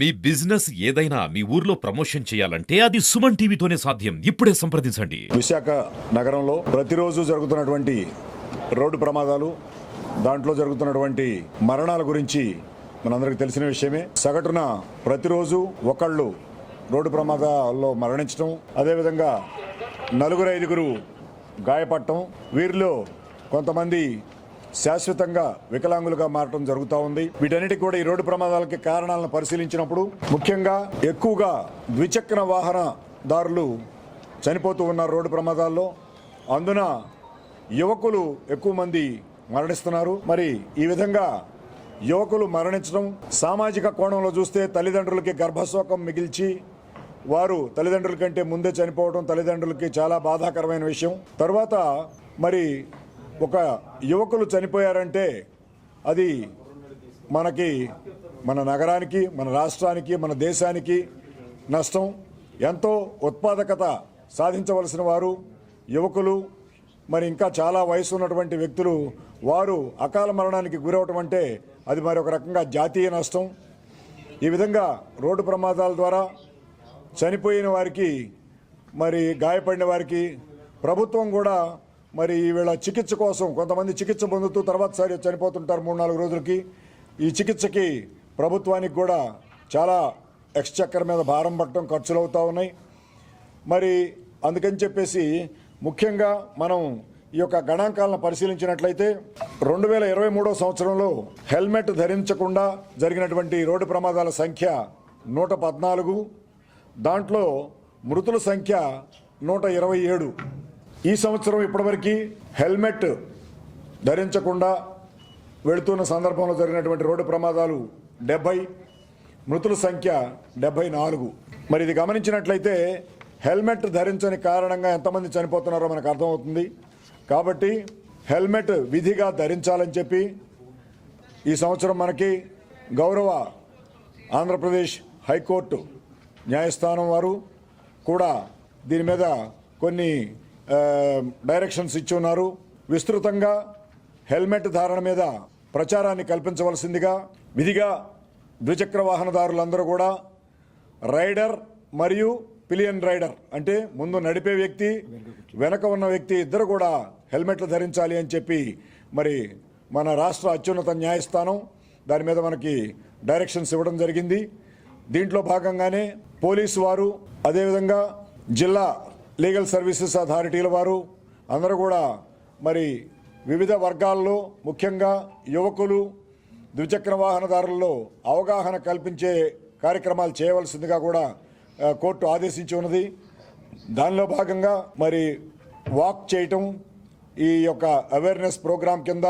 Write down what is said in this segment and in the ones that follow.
మీ business ఏదైనా మీ ఊర్లో promotion చేయాలంటే అది సుమన్ టీవీతోనే సాధ్యం. ఇప్పుడే సంప్రదించండి. విశాఖ నగరంలో ప్రతిరోజు జరుగుతున్నటువంటి రోడ్డు ప్రమాదాలు దాంట్లో జరుగుతున్నటువంటి మరణాల గురించి మనందరికీ తెలిసిన విషయమే. సగటున ప్రతిరోజు ఒకళ్ళు రోడ్డు ప్రమాదాల్లో మరణించడం అదేవిధంగా నలుగురు ఐదుగురు గాయపడటం వీరిలో కొంతమంది శాశ్వతంగా వికలాంగులుగా మారటం జరుగుతూ ఉంది. వీటన్నిటి కూడా ఈ రోడ్డు ప్రమాదాలకి కారణాలను పరిశీలించినప్పుడు ముఖ్యంగా ఎక్కువగా ద్విచక్ర వాహనదారులు చనిపోతూ ఉన్నారు రోడ్డు ప్రమాదాల్లో. అందున యువకులు ఎక్కువ మంది మరణిస్తున్నారు. మరి ఈ విధంగా యువకులు మరణించడం సామాజిక కోణంలో చూస్తే తల్లిదండ్రులకి గర్భశోకం మిగిల్చి వారు తల్లిదండ్రుల కంటే ముందే చనిపోవడం తల్లిదండ్రులకి చాలా బాధాకరమైన విషయం. తర్వాత మరి ఒక యువకులు చనిపోయారంటే అది మనకి మన నగరానికి మన రాష్ట్రానికి మన దేశానికి నష్టం. ఎంతో ఉత్పాదకత సాధించవలసిన వారు యువకులు మరి ఇంకా చాలా వయసు ఉన్నటువంటి వ్యక్తులు వారు అకాల మరణానికి గురవటం అంటే అది మరి ఒక రకంగా జాతీయ నష్టం. ఈ విధంగా రోడ్డు ప్రమాదాల ద్వారా చనిపోయిన వారికి మరి గాయపడిన వారికి ప్రభుత్వం కూడా మరి ఈవేళ చికిత్స కోసం కొంతమంది చికిత్స పొందుతూ తర్వాతసారి చనిపోతుంటారు మూడు నాలుగు రోజులకి. ఈ చికిత్సకి ప్రభుత్వానికి కూడా చాలా ఎక్స్చక్కర్ మీద భారం పట్టడం ఖర్చులు అవుతూ ఉన్నాయి. మరి అందుకని చెప్పేసి ముఖ్యంగా మనం ఈ యొక్క గణాంకాలను పరిశీలించినట్లయితే రెండు వేల ఇరవై మూడో సంవత్సరంలో హెల్మెట్ ధరించకుండా జరిగినటువంటి రోడ్డు ప్రమాదాల సంఖ్య నూట పద్నాలుగు. దాంట్లో మృతుల సంఖ్య నూట ఇరవై ఏడు. ఈ సంవత్సరం ఇప్పటివరకు హెల్మెట్ ధరించకుండా వెళుతున్న సందర్భంలో జరిగినటువంటి రోడ్డు ప్రమాదాలు డెబ్బై మృతుల సంఖ్య డెబ్బై నాలుగు. మరి ఇది గమనించినట్లయితే హెల్మెట్ ధరించని కారణంగా ఎంతమంది చనిపోతున్నారో మనకు అర్థమవుతుంది. కాబట్టి హెల్మెట్ విధిగా ధరించాలని చెప్పి ఈ సంవత్సరం మనకి గౌరవ ఆంధ్రప్రదేశ్ హైకోర్టు న్యాయస్థానం వారు కూడా దీని మీద కొన్ని డైరెక్షన్స్ ఇచ్చి ఉన్నారు. విస్తృతంగా హెల్మెట్ ధారణ మీద ప్రచారాన్ని కల్పించవలసిందిగా విధిగా ద్విచక్ర వాహనదారులందరూ కూడా రైడర్ మరియు పిలియన్ రైడర్ అంటే ముందు నడిపే వ్యక్తి వెనక ఉన్న వ్యక్తి ఇద్దరు కూడా హెల్మెట్లు ధరించాలి అని చెప్పి మరి మన రాష్ట్ర అత్యున్నత న్యాయస్థానం దాని మీద మనకి డైరెక్షన్స్ ఇవ్వడం జరిగింది. దీంట్లో భాగంగానే పోలీసు వారు అదేవిధంగా జిల్లా లీగల్ సర్వీసెస్ అథారిటీల వారు అందరూ కూడా మరి వివిధ వర్గాల్లో ముఖ్యంగా యువకులు ద్విచక్ర వాహనదారుల్లో అవగాహన కల్పించే కార్యక్రమాలు చేయవలసిందిగా కూడా కోర్టు ఆదేశించి ఉన్నది. దానిలో భాగంగా మరి వాక్ చేయటం ఈ యొక్క అవేర్నెస్ ప్రోగ్రాం కింద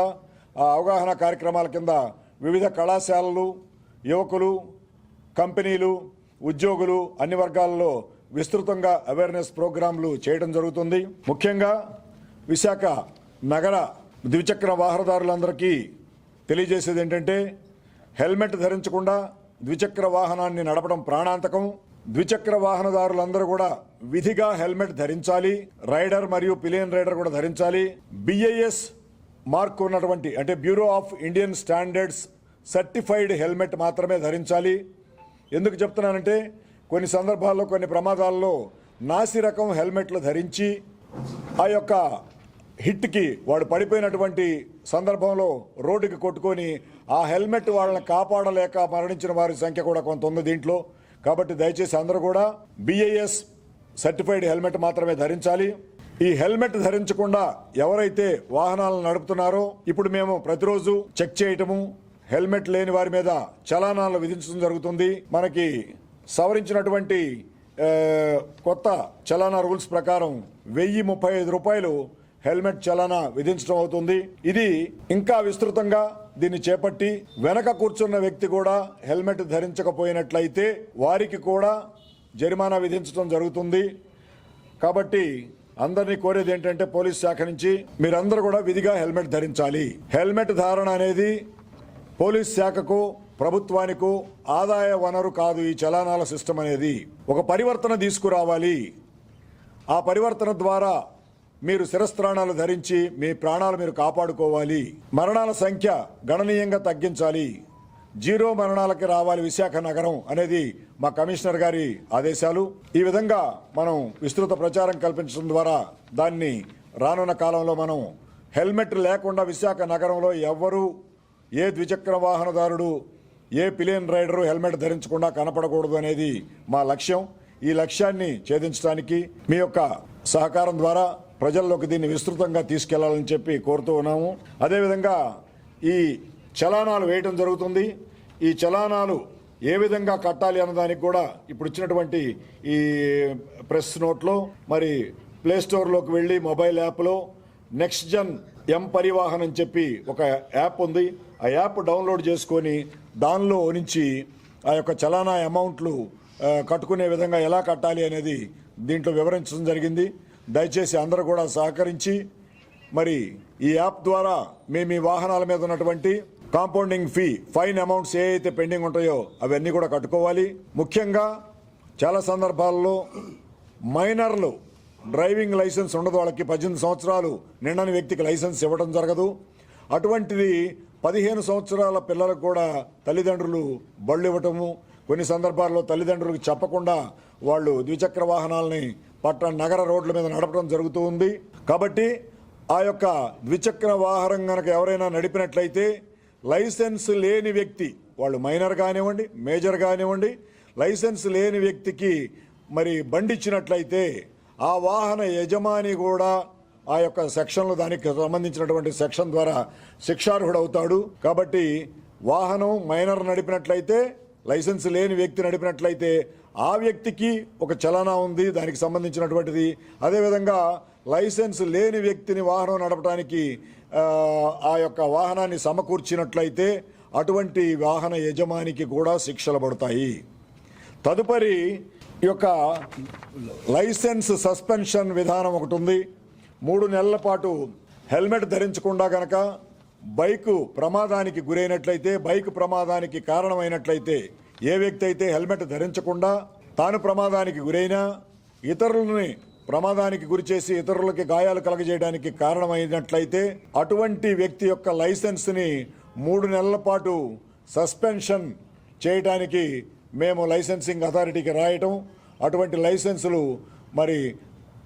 ఆ అవగాహన కార్యక్రమాల కింద వివిధ కళాశాలలు యువకులు కంపెనీలు ఉద్యోగులు అన్ని వర్గాల్లో విస్తృతంగా అవేర్నెస్ ప్రోగ్రాంలు చేయడం జరుగుతుంది. ముఖ్యంగా విశాఖ నగర ద్విచక్ర వాహనదారులందరికీ తెలియజేసేది ఏంటంటే హెల్మెట్ ధరించకుండా ద్విచక్ర వాహనాన్ని నడపడం ప్రాణాంతకం. ద్విచక్ర వాహనదారులందరూ కూడా విధిగా హెల్మెట్ ధరించాలి. రైడర్ మరియు పిలియన్ రైడర్ కూడా ధరించాలి. బిఐఎస్ మార్క్ ఉన్నటువంటి అంటే Bureau of Indian Standards certified helmet మాత్రమే ధరించాలి. ఎందుకు చెప్తున్నానంటే కొన్ని సందర్భాల్లో కొన్ని ప్రమాదాల్లో నాసి రకం హెల్మెట్లు ధరించి ఆ యొక్క హిట్కి వాడు పడిపోయినటువంటి సందర్భంలో రోడ్డుకి కొట్టుకొని ఆ హెల్మెట్ వాళ్ళని కాపాడలేక మరణించిన వారి సంఖ్య కూడా కొంత ఉంది దీంట్లో. కాబట్టి దయచేసి అందరూ కూడా బిఐఎస్ సర్టిఫైడ్ హెల్మెట్ మాత్రమే ధరించాలి. ఈ హెల్మెట్ ధరించకుండా ఎవరైతే వాహనాలను నడుపుతున్నారో ఇప్పుడు మేము ప్రతిరోజు చెక్ చేయటము హెల్మెట్ లేని వారి మీద చలానాలు విధించడం జరుగుతుంది. మనకి సవరించినటువంటి కొత్త చలానా రూల్స్ ప్రకారం వెయ్యి ముప్పై ఐదు రూపాయలు హెల్మెట్ చలానా విధించడం అవుతుంది. ఇది ఇంకా విస్తృతంగా దీన్ని చేపట్టి వెనక కూర్చున్న వ్యక్తి కూడా హెల్మెట్ ధరించకపోయినట్లయితే వారికి కూడా జరిమానా విధించడం జరుగుతుంది. కాబట్టి అందరినీ కోరేది ఏంటంటే పోలీస్ శాఖ నుంచి మీరందరూ కూడా విధిగా హెల్మెట్ ధరించాలి. హెల్మెట్ ధారణ అనేది పోలీస్ శాఖకు ప్రభుత్వానికి ఆదాయ వనరు కాదు ఈ చలానాల సిస్టమ్ అనేది. ఒక పరివర్తన తీసుకురావాలి. ఆ పరివర్తన ద్వారా మీరు శిరస్త్రాణాలు ధరించి మీ ప్రాణాలు మీరు కాపాడుకోవాలి. మరణాల సంఖ్య గణనీయంగా తగ్గించాలి. జీరో మరణాలకి రావాలి విశాఖ నగరం అనేది మా కమిషనర్ గారి ఆదేశాలు. ఈ విధంగా మనం విస్తృత ప్రచారం కల్పించడం ద్వారా దాన్ని రానున్న కాలంలో మనం హెల్మెట్ లేకుండా విశాఖ నగరంలో ఎవ్వరూ ఏ ద్విచక్ర వాహనదారుడు ఏ పిలియన్ రైడరు హెల్మెట్ ధరించకుండా కనపడకూడదు అనేది మా లక్ష్యం. ఈ లక్ష్యాన్ని ఛేదించడానికి మీ యొక్క సహకారం ద్వారా ప్రజల్లోకి దీన్ని విస్తృతంగా తీసుకెళ్ళాలని చెప్పి కోరుతూ ఉన్నాము. అదేవిధంగా ఈ చలానాలు వేయటం జరుగుతుంది. ఈ చలానాలు ఏ విధంగా కట్టాలి అన్నదానికి కూడా ఇప్పుడు ఇచ్చినటువంటి ఈ ప్రెస్ నోట్లో మరి ప్లే స్టోర్లోకి వెళ్ళి మొబైల్ యాప్లో నెక్స్ట్ జన్ ఎం పరివాహన్ అని చెప్పి ఒక యాప్ ఉంది. ఆ యాప్ డౌన్లోడ్ చేసుకొని దానిలో నుంచి ఆ యొక్క చలానా అమౌంట్లు కట్టుకునే విధంగా ఎలా కట్టాలి అనేది దీంట్లో వివరించడం జరిగింది. దయచేసి అందరూ కూడా సహకరించి మరి ఈ యాప్ ద్వారా మేము మీ వాహనాల మీద ఉన్నటువంటి కాంపౌండింగ్ ఫీ ఫైన్ అమౌంట్స్ ఏ అయితే పెండింగ్ ఉంటాయో అవన్నీ కూడా కట్టుకోవాలి. ముఖ్యంగా చాలా సందర్భాల్లో మైనర్లు డ్రైవింగ్ లైసెన్స్ ఉండదు. వాళ్ళకి పద్దెనిమిది సంవత్సరాలు నిండని వ్యక్తికి లైసెన్స్ ఇవ్వడం జరగదు. అటువంటిది పదిహేను సంవత్సరాల పిల్లలకు కూడా తల్లిదండ్రులు బళ్ళు ఇవ్వటము కొన్ని సందర్భాల్లో తల్లిదండ్రులకు చెప్పకుండా వాళ్ళు ద్విచక్ర వాహనాలని పట్టణ నగర రోడ్ల మీద నడపడం జరుగుతూ ఉంది. కాబట్టి ఆ యొక్క ద్విచక్ర వాహనం కనుక ఎవరైనా నడిపినట్లయితే లైసెన్స్ లేని వ్యక్తి వాళ్ళు మైనర్ కానివ్వండి మేజర్ కానివ్వండి లైసెన్స్ లేని వ్యక్తికి మరి బండి ఇచ్చినట్లయితే ఆ వాహన యజమాని కూడా ఆ యొక్క సెక్షన్లు దానికి సంబంధించినటువంటి సెక్షన్ ద్వారా శిక్షార్హుడు అవుతాడు కాబట్టి వాహనం మైనర్ నడిపినట్లయితే లైసెన్స్ లేని వ్యక్తి నడిపినట్లయితే ఆ వ్యక్తికి ఒక చలనా ఉంది దానికి సంబంధించినటువంటిది. అదేవిధంగా లైసెన్స్ లేని వ్యక్తిని వాహనం నడపడానికి ఆ యొక్క వాహనాన్ని సమకూర్చినట్లయితే అటువంటి వాహన యజమానికి కూడా శిక్షలు పడతాయి. తదుపరి ఈ యొక్క లైసెన్స్ సస్పెన్షన్ విధానం ఒకటి ఉంది. మూడు నెలల పాటు హెల్మెట్ ధరించకుండా గనక బైకు ప్రమాదానికి గురైనట్లయితే బైక్ ప్రమాదానికి కారణమైనట్లయితే ఏ వ్యక్తి అయితే హెల్మెట్ ధరించకుండా తాను ప్రమాదానికి గురైనా ఇతరులని ప్రమాదానికి గురి చేసి ఇతరులకి గాయాలు కలగజేయడానికి కారణమైనట్లయితే అటువంటి వ్యక్తి యొక్క లైసెన్స్ని మూడు నెలల పాటు సస్పెన్షన్ చేయడానికి మేము లైసెన్సింగ్ అథారిటీకి రాయటం అటువంటి లైసెన్సులు మరి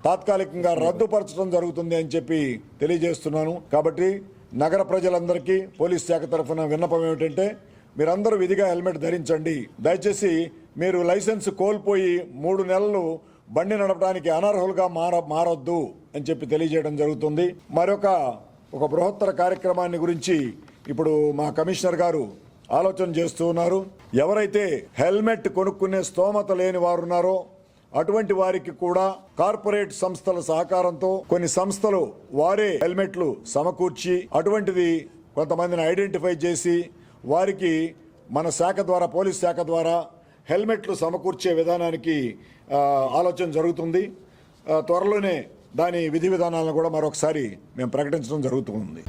తాత్కాలికంగా రద్దుపరచడం జరుగుతుంది అని చెప్పి తెలియజేస్తున్నాను. కాబట్టి నగర ప్రజలందరికీ పోలీస్ శాఖ తరఫున విన్నపం ఏమిటంటే మీరందరూ విధిగా హెల్మెట్ ధరించండి. దయచేసి మీరు లైసెన్స్ కోల్పోయి మూడు నెలలు బండి నడపడానికి అనర్హులుగా మార మారొద్దు అని చెప్పి తెలియజేయడం జరుగుతుంది. మరొక ఒక బృహత్తర కార్యక్రమాన్ని గురించి ఇప్పుడు మా కమిషనర్ గారు ఆలోచన చేస్తూ ఉన్నారు. ఎవరైతే హెల్మెట్ కొనుక్కునే స్తోమత లేని వారు ఉన్నారో అటువంటి వారికి కూడా కార్పొరేట్ సంస్థల సహకారంతో కొన్ని సంస్థలు వారే హెల్మెట్లు సమకూర్చి అటువంటిది కొంతమందిని ఐడెంటిఫై చేసి వారికి మన శాఖ ద్వారా పోలీస్ శాఖ ద్వారా హెల్మెట్లు సమకూర్చే విధానానికి ఆలోచన జరుగుతుంది. త్వరలోనే దాని విధి విధానాలను కూడా మరొకసారి మేము ప్రకటించడం జరుగుతుంది